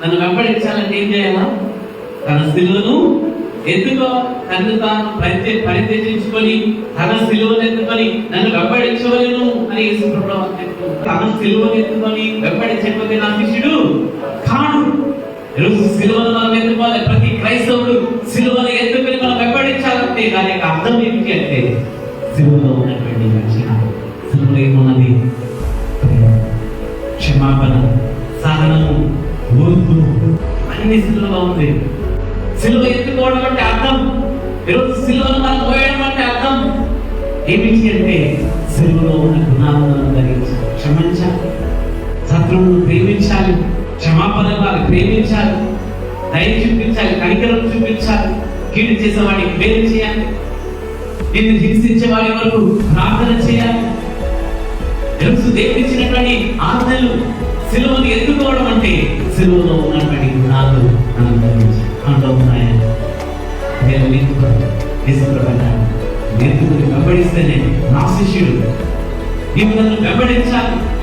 నన్ను వెంబడించాలంటే ఏం చేయాలా తన సిలువను ఎందుకో తను తాను పరిచయ పరిత్యజించుకొని తన సిలువను ఎత్తుకొని నన్ను వెంబడించవలను అని తన సిలువను ఎత్తుకొని వెంబడించకపోతే నా శిష్యుడు కాడు. ఈరోజు సిలువను మనం ఎత్తుకోవాలి. ప్రతి క్రైస్తవుడు సిలువను ఎత్తుకొని మనం వెంబడించాలంటే దాని యొక్క అర్థం ఏమిటి అంటే సిలువలో ఉన్నటువంటి రక్షణ. సిలువలో ఏమున్నది? క్షమాపణ సహనము. ఓర్పు అన్ని సిలువలో ఉంది సిలువ ఎత్తుకోవడం అంటే అర్థం. ఈరోజు సిలువను మనం పోయడం అంటే అర్థం. ఏమిటి అంటే సిల్వలో ఉన్న గుణాలను ధరించాలి క్షమించాలి. శత్రువులను ప్రేమించాలి. క్షమాపణ వారిని ప్రేమించాలి. దయ చూపించాలి. కనికరం చూపించాలి. కీడు చేసేవాడికి మేలు చేయాలి. నిన్ను హింసించే వాడి వరకు ప్రార్థన చేయాలి. దేవుడిచ్చినటువంటి ఆజ్ఞలు సిలువను ఎత్తుకోవడం అంటే సిలువలో ఉన్నటువంటి గుణాలు మనం ధరించాలి మనలో ఉన్నాయా? నేను నేర్చుకుని వెంబడిస్తేనే నా శిష్యుడు. నీవు నన్ను వెంబడించాలి.